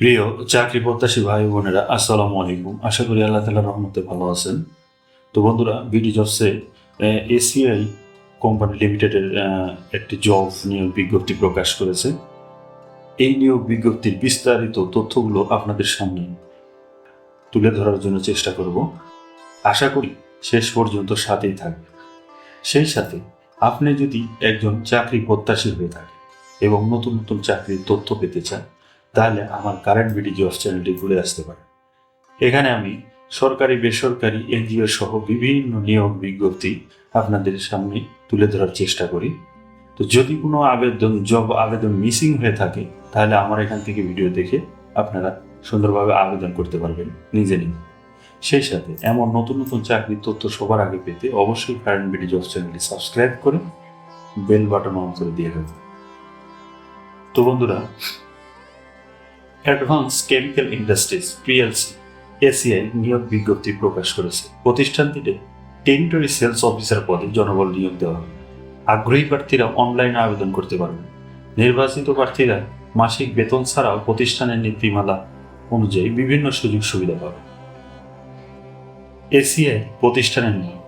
প্রিয় চাকরি প্রত্যাশী ভাই বোনেরা, আসসালামু আলাইকুম। আশা করি আল্লাহ তালার রহমতে ভালো আছেন। তো বন্ধুরা, বিডি জবসে এসিআই কোম্পানি লিমিটেডের একটি জব নিয়োগ বিজ্ঞপ্তি প্রকাশ করেছে। এই নিয়োগ বিজ্ঞপ্তির বিস্তারিত তথ্যগুলো আপনাদের সামনে তুলে ধরার জন্য চেষ্টা করব। আশা করি শেষ পর্যন্ত সাথেই থাকবে সেই সাথে আপনি যদি একজন চাকরি প্রত্যাশী হয়ে থাকেন এবং নতুন নতুন চাকরির তথ্য পেতে চান তাহলে আমার কারেন্ট বিডি জবস চ্যানেলটি ঘুরে আসতে পারে। এখানে আমি সরকারি, বেসরকারি, এনজিও সহ বিভিন্ন নিয়োগ বিজ্ঞপ্তি আপনাদের সামনে তুলে ধরার চেষ্টা করি। তো যদি কোনো আবেদন জব আবেদন মিসিং হয়ে থাকে, তাহলে আমার এখান থেকে ভিডিও দেখে আপনারা সুন্দরভাবে আবেদন করতে পারবেন নিজে নিজে। সেই সাথে এমন নতুন নতুন চাকরির তথ্য সবার আগে পেতে অবশ্যই কারেন্ট বিডি জবস চ্যানেলটি সাবস্ক্রাইব করে বেল বাটন অন করে দিয়ে রাখবেন। তো বন্ধুরা advance chemical industries PLC ACI নিয়োগ বিজ্ঞপ্তি প্রকাশ করেছে। প্রতিষ্ঠানটিতে টেরিটরি সেলস অফিসার পদে জনবল নিয়োগ দেওয়া হবে। আগ্রহী প্রার্থীরা অনলাইনে আবেদন করতে পারবেন। নির্বাচিত প্রার্থীরা মাসিক বেতন ছাড়াও প্রতিষ্ঠানের নীতিমালা অনুযায়ী বিভিন্ন সুযোগ সুবিধা পাবে। এসিআই প্রতিষ্ঠানের নিয়োগ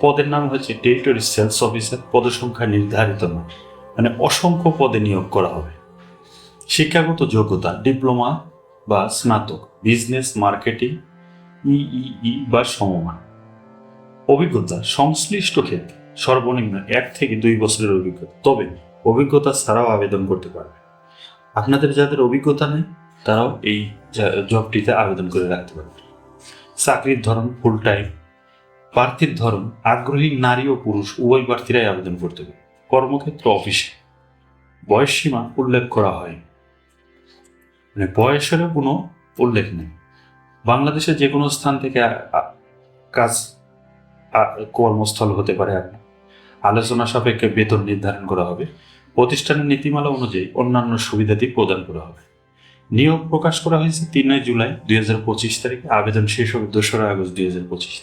পদের নাম হচ্ছে টেরিটরি সেলস অফিসার। পদসংখ্যা নির্ধারিত নয়। মানে অসংখ্য পদে নিয়োগ করা হবে। শিক্ষাগত যোগ্যতা, ডিপ্লোমা বা স্নাতক, বিজনেস, মার্কেটিং ইই বা সমমান। অভিজ্ঞতা, সংশ্লিষ্ট ক্ষেত্রে সর্বনিম্ন এক থেকে দুই বছরের অভিজ্ঞতা। তবে অভিজ্ঞতা ছাড়াও আবেদন করতে পারবে আপনাদের যাদের অভিজ্ঞতা নেই, তারাও এই জবটিতে আবেদন করে রাখতে পারবে চাকরির ধরন ফুল টাইম প্রার্থীর ধরন, আগ্রহী নারী ও পুরুষ, উভয় প্রার্থীরাই আবেদন করতে পারবে কর্মক্ষেত্র, অফিসে। বয়স সীমা উল্লেখ করা হয়। মানে বয়সেরও কোনো উল্লেখ নেই। বাংলাদেশের যে কোনো স্থান থেকে কাজ কর্মস্থল হতে পারে আপনার আলোচনা সাপেক্ষে বেতন নির্ধারণ করা হবে। প্রতিষ্ঠানের নীতিমালা অনুযায়ী অন্যান্য সুবিধাদি প্রদান করা হবে। নিয়োগ প্রকাশ করা হয়েছে তিনই জুলাই দুই হাজার পঁচিশ তারিখে। আবেদন শেষ হবে দোসরা আগস্ট দুই হাজার পঁচিশ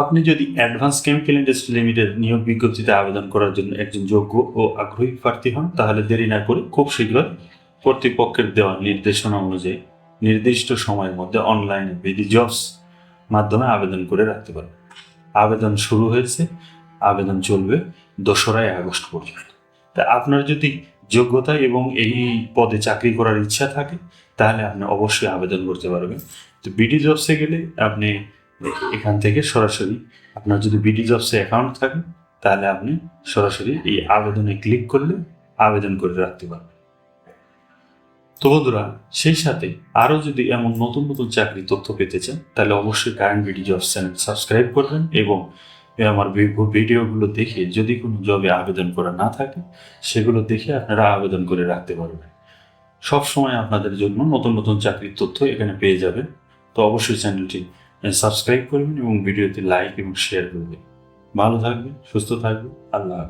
আপনি যদি অ্যাডভান্স কেমিক্যাল ইন্ডাস্ট্রি লিমিটেড নিয়োগ বিজ্ঞপ্তিতে আবেদন করার জন্য একজন যোগ্য ও আগ্রহী প্রার্থী হন, তাহলে দেরি না করে খুব শীঘ্রই কর্তৃপক্ষের দেওয়া নির্দেশনা অনুযায়ী নির্দিষ্ট সময়ের মধ্যে অনলাইনে বিডি জবস মাধ্যমে আবেদন করে রাখতে পারবেন। আবেদন শুরু হয়েছে, আবেদন চলবে দোসরাই আগস্ট পর্যন্ত। তা আপনার যদি যোগ্যতা এবং এই পদে চাকরি করার ইচ্ছা থাকে, তাহলে আপনি অবশ্যই আবেদন করতে পারবেন। তো বিডি জবসে গেলে আপনি এখান থেকে সরাসরি আপনার যদি বিডি জবসে অ্যাকাউন্ট থাকে, তাহলে আপনি সরাসরি এই আবেদনে ক্লিক করলে আবেদন করে রাখতে পারবেন। তো বন্ধুরা, সেই সাথে আরও যদি এমন নতুন নতুন চাকরি তথ্য পেতে চান, তাহলে অবশ্যই current BD jobs channel subscribe করবেন এবং আমার ভিডিওগুলো দেখে যদি কোনো জবে আবেদন করা না থাকে, সেগুলো দেখে আপনারা আবেদন করে রাখতে পারবেন। সব সময় আপনাদের জন্য নতুন নতুন চাকরির তথ্য এখানে পেয়ে যাবেন। তো অবশ্যই চ্যানেলটি সাবস্ক্রাইব করবেন এবং ভিডিওতে লাইক এবং শেয়ার করবেন ভালো থাকবেন সুস্থ থাকবেন আল্লাহ।